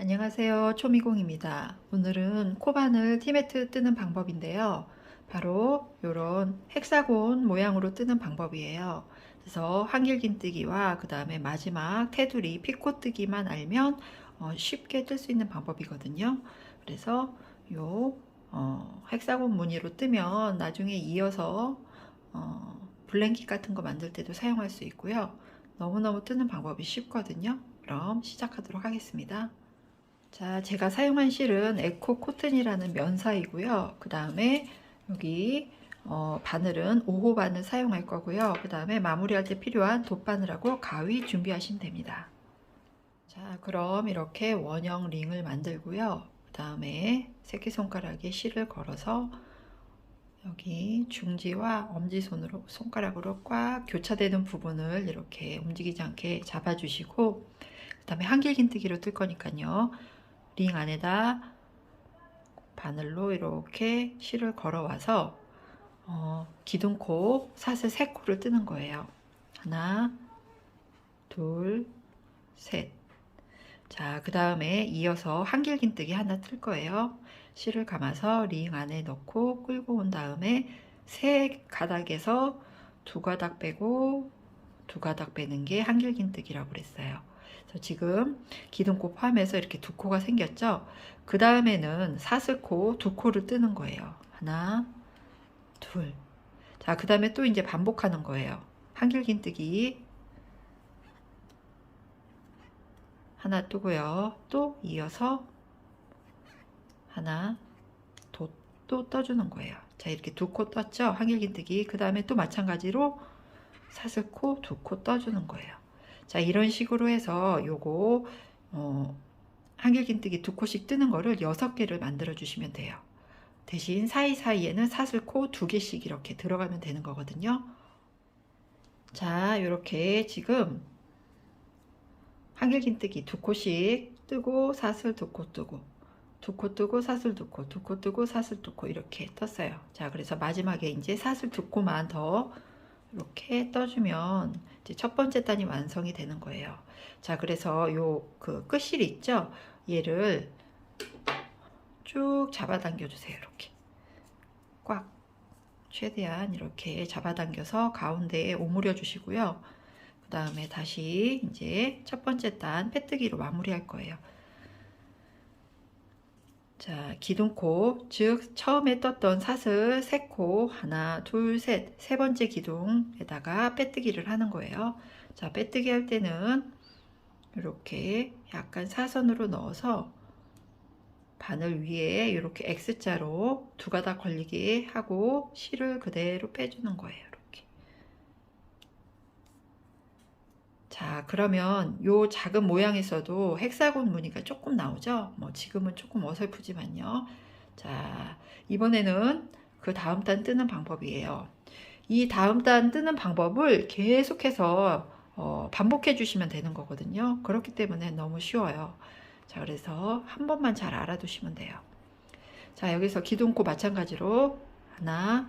안녕하세요. 초미공입니다. 오늘은 코바늘 티매트 뜨는 방법인데요. 바로 이런 헥사곤 모양으로 뜨는 방법이에요. 그래서 한길긴뜨기와 그 다음에 마지막 테두리 피코뜨기만 알면 어, 쉽게 뜰 수 있는 방법이거든요. 그래서 요 어, 헥사곤 무늬로 뜨면 나중에 이어서 어, 블랭킷 같은 거 만들 때도 사용할 수 있고요. 너무너무 뜨는 방법이 쉽거든요. 그럼 시작하도록 하겠습니다. 자, 제가 사용한 실은 에코 코튼이라는 면사이고요. 그 다음에 여기 어, 바늘은 5호 바늘 사용할 거고요. 그 다음에 마무리할 때 필요한 돗바늘하고 가위 준비하시면 됩니다. 자, 그럼 이렇게 원형 링을 만들고요. 그 다음에 새끼손가락에 실을 걸어서 여기 중지와 엄지손으로 손가락으로 꽉 교차되는 부분을 이렇게 움직이지 않게 잡아주시고 그 다음에 한길긴뜨기로 뜰 거니까요. 링 안에다 바늘로 이렇게 실을 걸어와서 어, 기둥코 사슬 세 코를 뜨는 거예요. 하나, 둘, 셋. 자, 그 다음에 이어서 한길긴뜨기 하나 틀 거예요. 실을 감아서 링 안에 넣고 끌고 온 다음에 세 가닥에서 두 가닥 빼고 두 가닥 빼는 게 한길긴뜨기라고 그랬어요. 그래서 지금 기둥코 포함해서 이렇게 두 코가 생겼죠. 그 다음에는 사슬코 두 코를 뜨는 거예요. 하나, 둘. 자, 그 다음에 또 이제 반복하는 거예요. 한길긴뜨기 하나 뜨고요. 또 이어서 하나 또, 또 떠주는 거예요. 자, 이렇게 두 코 떴죠. 한길긴뜨기. 그 다음에 또 마찬가지로 사슬코 두 코 떠주는 거예요. 자, 이런 식으로 해서 요거 어, 한길긴뜨기 두 코씩 뜨는 거를 여섯 개를 만들어 주시면 돼요. 대신 사이사이에는 사슬코 두 개씩 이렇게 들어가면 되는 거거든요. 자, 이렇게 지금 한길긴뜨기 두 코씩 뜨고 사슬 두 코 뜨고 두 코 뜨고 사슬 두 코, 두 코 뜨고 사슬 두 코 이렇게 떴어요. 자, 그래서 마지막에 이제 사슬 두 코만 더 이렇게 떠주면 이제 첫 번째 단이 완성이 되는 거예요. 자, 그래서 요 그 끝실 있죠? 얘를 쭉 잡아당겨 주세요. 이렇게 꽉 최대한 이렇게 잡아당겨서 가운데에 오므려 주시고요. 그 다음에 다시 이제 첫 번째 단 빼뜨기로 마무리할 거예요. 자, 기둥코, 즉 처음에 떴던 사슬 세 코, 하나, 둘, 셋, 세 번째 기둥에다가 빼뜨기를 하는 거예요. 자, 빼뜨기 할 때는 이렇게 약간 사선으로 넣어서 바늘 위에 이렇게 X자로 두 가닥 걸리게 하고 실을 그대로 빼주는 거예요. 이렇게. 자, 그러면 요 작은 모양에서도 헥사곤 무늬가 조금 나오죠? 뭐 지금은 조금 어설프지만요. 자, 이번에는 그 다음 단 뜨는 방법이에요. 이 다음 단 뜨는 방법을 계속해서 어, 반복해 주시면 되는 거거든요. 그렇기 때문에 너무 쉬워요. 자, 그래서 한 번만 잘 알아두시면 돼요. 자, 여기서 기둥코 마찬가지로 하나,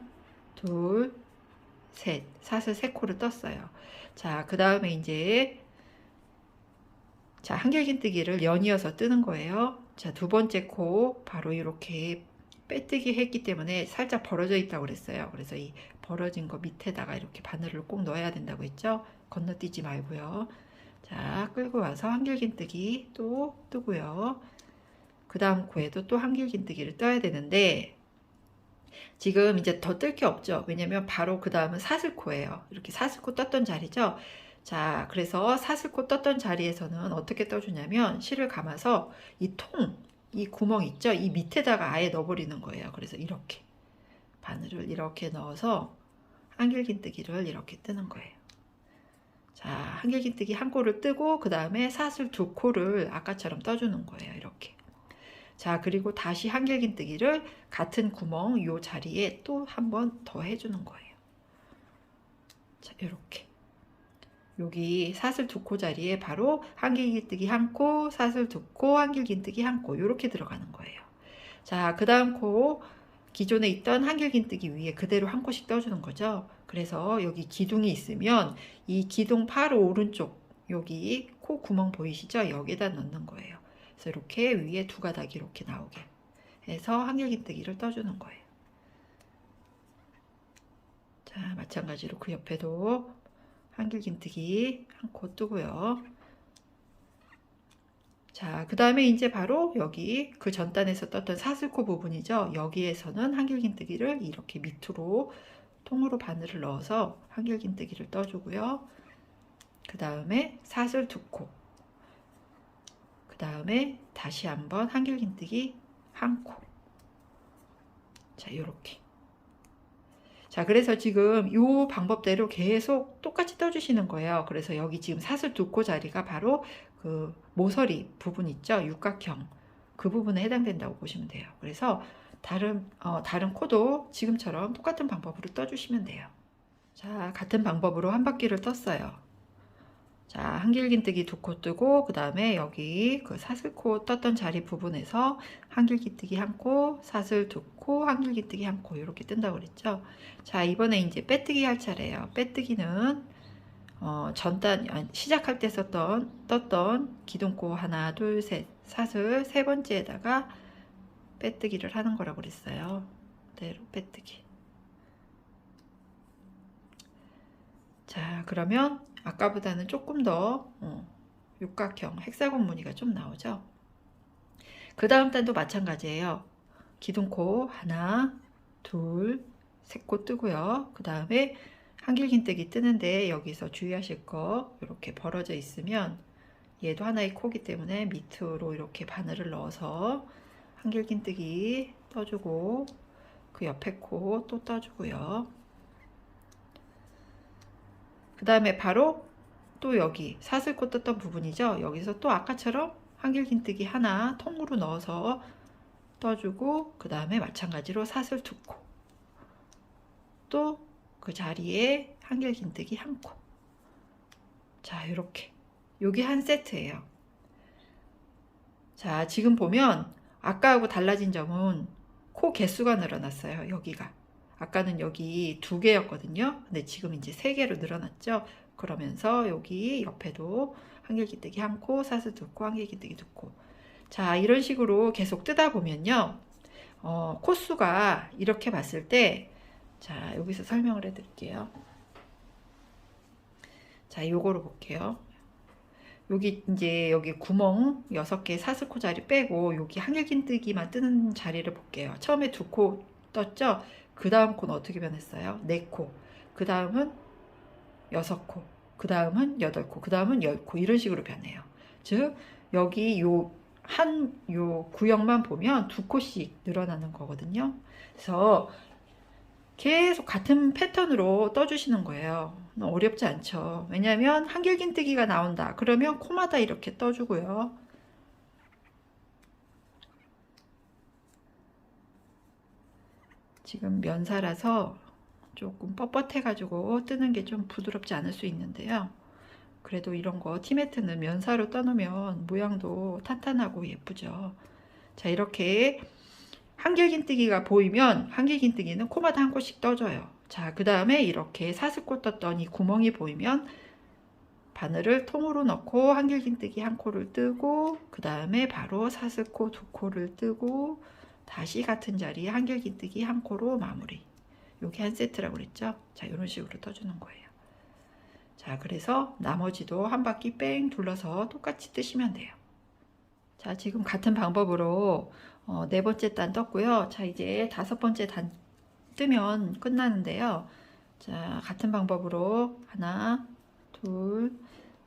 둘, 셋, 사슬 세 코를 떴어요. 자, 그 다음에 이제 자, 한길긴뜨기를 연이어서 뜨는 거예요. 자, 두 번째 코 바로 이렇게 빼뜨기 했기 때문에 살짝 벌어져 있다고 그랬어요. 그래서 이 벌어진 거 밑에다가 이렇게 바늘을 꼭 넣어야 된다고 했죠. 건너뛰지 말고요. 자, 끌고 와서 한길긴뜨기 또 뜨고요. 그 다음 코에도 또 한길긴뜨기를 떠야 되는데 지금 이제 더 뜰 게 없죠. 왜냐면 바로 그 다음은 사슬코예요. 이렇게 사슬코 떴던 자리죠. 자, 그래서 사슬코 떴던 자리에서는 어떻게 떠주냐면 실을 감아서 이 통, 이 구멍 있죠? 이 밑에다가 아예 넣어버리는 거예요. 그래서 이렇게 바늘을 이렇게 넣어서 한길긴뜨기를 이렇게 뜨는 거예요. 자, 한길긴뜨기 한 코를 뜨고 그 다음에 사슬 두 코를 아까처럼 떠주는 거예요. 이렇게. 자, 그리고 다시 한길긴뜨기를 같은 구멍 요 자리에 또 한 번 더 해주는 거예요. 자, 이렇게. 여기 사슬 두 코 자리에 바로 한길긴뜨기 한 코, 사슬 두 코, 한길긴뜨기 한 코, 이렇게 들어가는 거예요. 자, 그 다음 코, 기존에 있던 한길긴뜨기 위에 그대로 한 코씩 떠주는 거죠. 그래서 여기 기둥이 있으면 이 기둥 바로 오른쪽 여기 코 구멍 보이시죠? 여기다 넣는 거예요. 그래서 이렇게 위에 두 가닥이 이렇게 나오게 해서 한길긴뜨기를 떠주는 거예요. 자, 마찬가지로 그 옆에도 한길긴뜨기 한 코 뜨고요. 자, 그 다음에 이제 바로 여기 그 전단에서 떴던 사슬코 부분이죠. 여기에서는 한길긴뜨기를 이렇게 밑으로 통으로 바늘을 넣어서 한길긴뜨기를 떠주고요. 그 다음에 사슬 두 코. 그 다음에 다시 한번 한길긴뜨기 한 코. 자, 이렇게. 자, 그래서 지금 이 방법대로 계속 똑같이 떠주시는 거예요. 그래서 여기 지금 사슬 두 코 자리가 바로 그 모서리 부분 있죠? 육각형. 그 부분에 해당된다고 보시면 돼요. 그래서 다른, 어, 다른 코도 지금처럼 똑같은 방법으로 떠주시면 돼요. 자, 같은 방법으로 한 바퀴를 떴어요. 자, 한길긴뜨기 두 코 뜨고, 그 다음에 여기 그 사슬코 떴던 자리 부분에서 한길긴뜨기 한 코, 사슬 두 코, 한길긴뜨기 한 코, 이렇게 뜬다고 그랬죠? 자, 이번에 이제 빼뜨기 할 차례예요. 빼뜨기는 어, 전단 시작할 때 썼던 떴던 기둥코 하나, 둘, 셋, 사슬 세 번째에다가 빼뜨기를 하는 거라고 그랬어요. 그대로 빼뜨기. 자, 그러면 아까보다는 조금 더 어, 육각형 헥사곤 무늬가 좀 나오죠. 그 다음 단도 마찬가지예요. 기둥코 하나, 둘, 세 코 뜨고요. 그 다음에 한길긴뜨기 뜨는데 여기서 주의하실 거 이렇게 벌어져 있으면 얘도 하나의 코기 때문에 밑으로 이렇게 바늘을 넣어서 한길긴뜨기 떠주고 그 옆에 코 또 떠주고요. 그 다음에 바로 또 여기 사슬코 떴던 부분이죠. 여기서 또 아까처럼 한길긴뜨기 하나 통으로 넣어서 떠주고 그 다음에 마찬가지로 사슬 두 코. 또 그 자리에 한길긴뜨기 한 코. 자, 이렇게. 요게 한 세트예요. 자, 지금 보면 아까하고 달라진 점은 코 개수가 늘어났어요. 여기가. 아까는 여기 두 개였거든요. 근데 지금 이제 세 개로 늘어났죠. 그러면서 여기 옆에도 한길기뜨기 한 코, 사슬 두 코, 한길기뜨기 두 코. 자, 이런 식으로 계속 뜨다 보면요. 어, 코수가 이렇게 봤을 때, 자, 여기서 설명을 해 드릴게요. 자, 요거로 볼게요. 여기 이제 여기 구멍 6개 사슬코 자리 빼고 여기 한길긴뜨기만 뜨는 자리를 볼게요. 처음에 두 코 떴죠? 그 다음 코는 어떻게 변했어요? 네 코. 그 다음은 여섯 코. 그 다음은 여덟 코. 그 다음은 열 코. 이런 식으로 변해요. 즉, 여기 요, 한, 요 구역만 보면 두 코씩 늘어나는 거거든요. 그래서 계속 같은 패턴으로 떠주시는 거예요. 어렵지 않죠. 왜냐하면 한길긴뜨기가 나온다. 그러면 코마다 이렇게 떠주고요. 지금 면사라서 조금 뻣뻣해가지고 뜨는 게 좀 부드럽지 않을 수 있는데요. 그래도 이런 거 티매트는 면사로 떠놓으면 모양도 탄탄하고 예쁘죠. 자 이렇게 한길긴뜨기가 보이면 한길긴뜨기는 코마다 한 코씩 떠줘요. 자, 그 다음에 이렇게 사슬코 떴던 이 구멍이 보이면 바늘을 통으로 넣고 한길긴뜨기 한 코를 뜨고 그 다음에 바로 사슬코 두 코를 뜨고 다시 같은 자리에 한길긴뜨기 한 코로 마무리. 요게 한 세트라고 그랬죠? 자, 이런 식으로 떠주는 거예요. 자, 그래서 나머지도 한 바퀴 뺑 둘러서 똑같이 뜨시면 돼요. 자, 지금 같은 방법으로 어, 네 번째 단 떴고요. 자, 이제 다섯 번째 단 뜨면 끝나는데요. 자, 같은 방법으로 하나, 둘,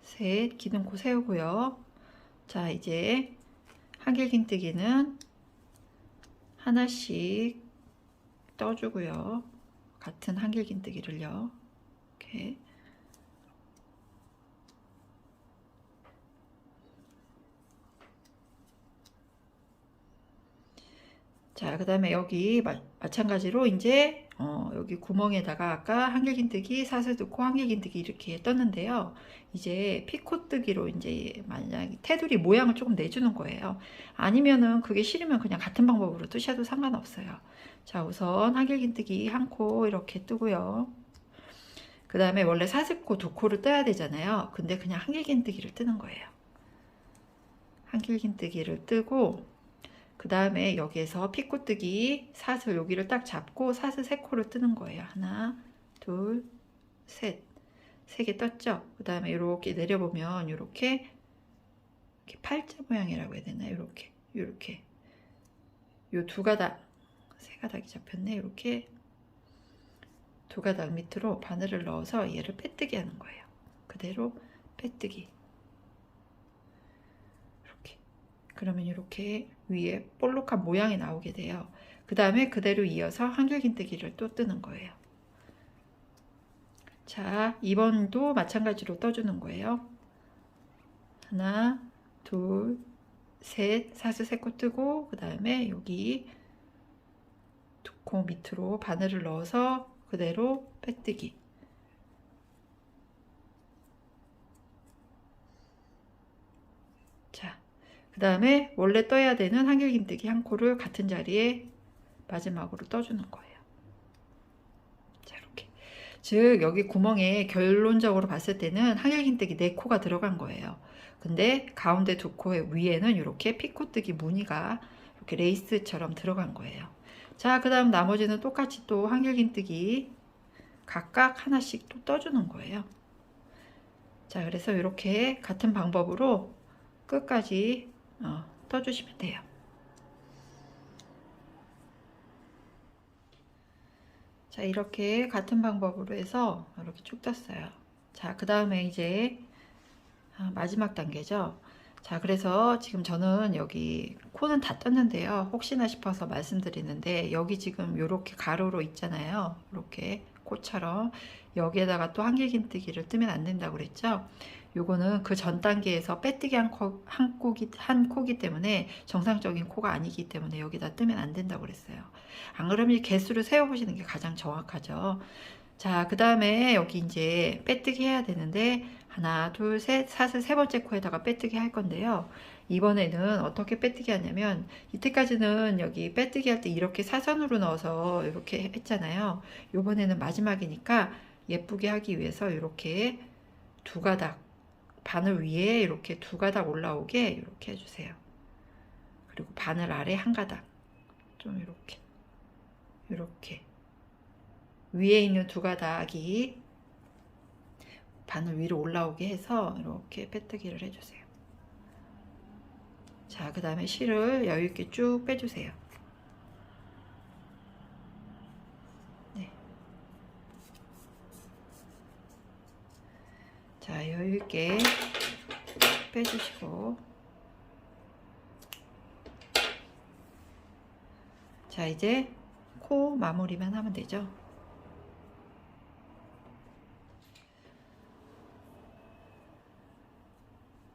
셋, 기둥코 세우고요. 자, 이제 한길긴뜨기는 하나씩 떠주고요. 같은 한길긴뜨기를요. 이렇게. 자, 그 다음에 여기 마, 마찬가지로 이제 어, 여기 구멍에다가 아까 한길긴뜨기, 사슬뜨고 한길긴뜨기 이렇게 떴는데요. 이제 피코뜨기로 이제 만약 테두리 모양을 조금 내주는 거예요. 아니면은 그게 싫으면 그냥 같은 방법으로 뜨셔도 상관없어요. 자, 우선 한길긴뜨기 한 코 이렇게 뜨고요. 그 다음에 원래 사슬코 두 코를 떠야 되잖아요. 근데 그냥 한길긴뜨기를 뜨는 거예요. 한길긴뜨기를 뜨고 그 다음에 여기에서 피코뜨기 사슬 여기를 딱 잡고 사슬 세 코를 뜨는 거예요. 하나, 둘, 셋. 세 개 떴죠? 그 다음에 이렇게 내려보면 이렇게 이렇게 팔자 모양이라고 해야 되나? 이렇게 이렇게 요 두 가닥 세 가닥이 잡혔네. 이렇게 두 가닥 밑으로 바늘을 넣어서 얘를 빼뜨기 하는 거예요. 그대로 빼뜨기. 이렇게. 그러면 이렇게 위에 볼록한 모양이 나오게 돼요. 그 다음에 그대로 이어서 한길긴뜨기를 또 뜨는 거예요. 자, 2번도 마찬가지로 떠주는 거예요. 하나, 둘, 셋, 사슬 세코 뜨고, 그 다음에 여기 두 코 밑으로 바늘을 넣어서 그대로 빼뜨기. 자, 그 다음에 원래 떠야 되는 한길긴뜨기 한 코를 같은 자리에 마지막으로 떠주는 거예요. 자, 이렇게. 즉, 여기 구멍에 결론적으로 봤을 때는 한길긴뜨기 네 코가 들어간 거예요. 근데 가운데 두 코의 위에는 이렇게 피코뜨기 무늬가 이렇게 레이스처럼 들어간 거예요. 자, 그 다음 나머지는 똑같이 또 한길긴뜨기 각각 하나씩 또 떠주는 거예요. 자, 그래서 이렇게 같은 방법으로 끝까지 어, 떠주시면 돼요. 자, 이렇게 같은 방법으로 해서 이렇게 쭉 떴어요. 자, 그 다음에 이제 아, 마지막 단계죠. 자, 그래서 지금 저는 여기 코는 다 떴는데요. 혹시나 싶어서 말씀드리는데 여기 지금 이렇게 가로로 있잖아요. 이렇게 코처럼 여기에다가 또 한길긴뜨기를 뜨면 안 된다고 그랬죠. 요거는 그 전 단계에서 빼뜨기 한, 코, 한, 코기, 한 코기 때문에 정상적인 코가 아니기 때문에 여기다 뜨면 안 된다고 그랬어요. 안 그러면 이 개수를 세어보시는 게 가장 정확하죠. 자, 그 다음에 여기 이제 빼뜨기 해야 되는데 하나, 둘, 셋, 사슬 세 번째 코에다가 빼뜨기 할 건데요. 이번에는 어떻게 빼뜨기 하냐면 이때까지는 여기 빼뜨기 할 때 이렇게 사선으로 넣어서 이렇게 했잖아요. 이번에는 마지막이니까 예쁘게 하기 위해서 이렇게 두 가닥 바늘 위에 이렇게 두 가닥 올라오게 이렇게 해주세요. 그리고 바늘 아래 한 가닥 좀 이렇게 이렇게 위에 있는 두 가닥이 바늘 위로 올라오게 해서 이렇게 빼뜨기를 해주세요. 자, 그 다음에 실을 여유있게 쭉 빼주세요. 네. 자, 여유있게 빼주시고. 자, 이제 코 마무리만 하면 되죠.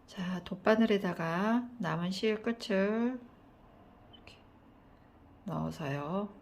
자, 돗바늘에다가 남은 실 끝을 이렇게 넣어서요.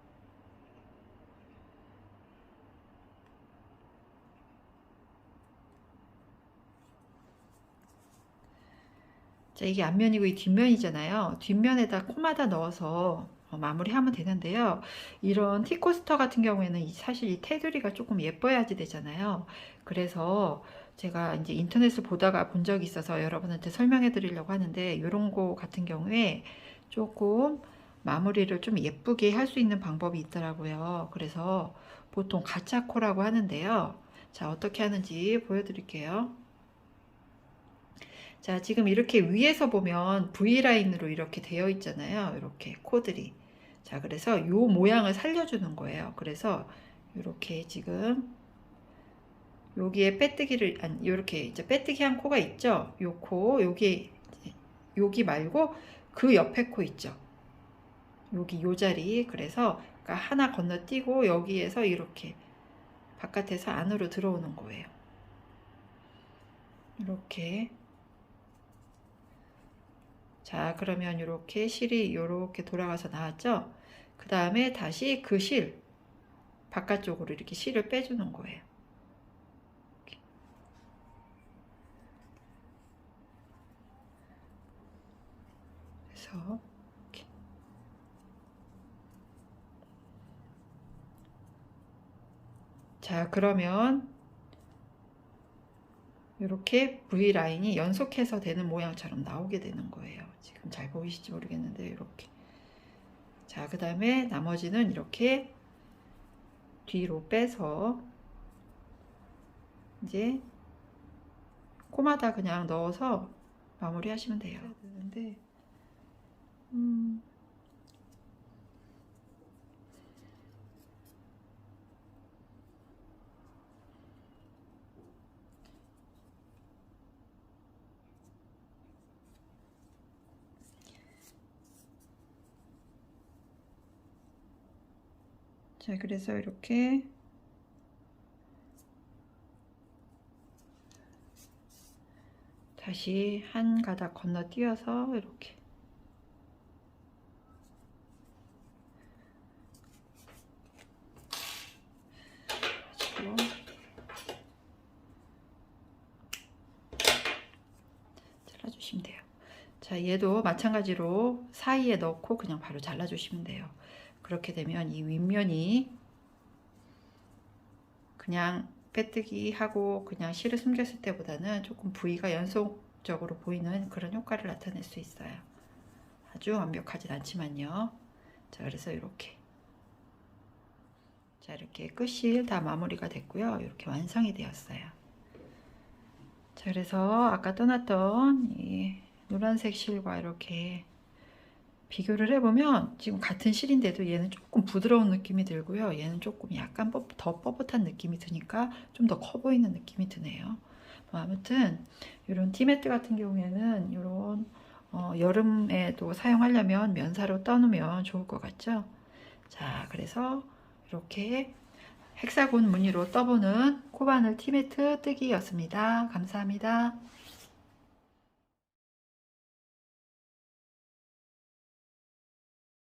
자, 이게 앞면이고 이 뒷면이잖아요. 뒷면에다 코마다 넣어서 어, 마무리하면 되는데요. 이런 티코스터 같은 경우에는 이- 사실 이 테두리가 조금 예뻐야지 되잖아요. 그래서 제가 이제 인터넷을 보다가 본 적이 있어서 여러분한테 설명해 드리려고 하는데 이런 거 같은 경우에 조금 마무리를 좀 예쁘게 할 수 있는 방법이 있더라고요. 그래서 보통 가짜코라고 하는데요. 자, 어떻게 하는지 보여드릴게요. 자, 지금 이렇게 위에서 보면 V라인으로 이렇게 되어 있잖아요. 이렇게 코들이. 자, 그래서 요 모양을 살려주는 거예요. 그래서 이렇게 지금 여기에 빼뜨기를 아니 이렇게 이제 빼뜨기 한 코가 있죠. 요 코, 여기 여기 말고 그 옆에 코 있죠. 여기 요 자리. 그래서 그러니까 하나 건너뛰고 여기에서 이렇게 바깥에서 안으로 들어오는 거예요. 이렇게 자, 그러면 이렇게 실이 이렇게 돌아가서 나왔죠? 그 다음에 다시 그 실, 바깥쪽으로 이렇게 실을 빼주는 거예요. 그래서 이렇게. 자, 그러면 이렇게 V 라인이 연속해서 되는 모양처럼 나오게 되는 거예요. 지금 잘 보이실지 모르겠는데 이렇게. 자, 그 다음에 나머지는 이렇게 뒤로 빼서 이제 코마다 그냥 넣어서 마무리 하시면 돼요. 되는데, 음, 자, 그래서 이렇게 다시 한 가닥 건너뛰어서 이렇게 잘라주시면 돼요. 자, 얘도 마찬가지로 사이에 넣고 그냥 바로 잘라주시면 돼요. 그렇게 되면 이 윗면이 그냥 빼뜨기 하고 그냥 실을 숨겼을 때보다는 조금 부위가 연속적으로 보이는 그런 효과를 나타낼 수 있어요. 아주 완벽하진 않지만요. 자, 그래서 이렇게. 자, 이렇게 끝실 다 마무리가 됐고요. 이렇게 완성이 되었어요. 자, 그래서 아까 떠났던 이 노란색 실과 이렇게 비교를 해보면 지금 같은 실인데도 얘는 조금 부드러운 느낌이 들고요. 얘는 조금 약간 뻣- 더 뻣뻣한 느낌이 드니까 좀 더 커 보이는 느낌이 드네요. 뭐 아무튼 이런 티매트 같은 경우에는 이런 어, 여름에도 사용하려면 면사로 떠놓으면 좋을 것 같죠? 자, 그래서 이렇게 헥사곤 무늬로 떠보는 코바늘 티매트 뜨기였습니다. 감사합니다.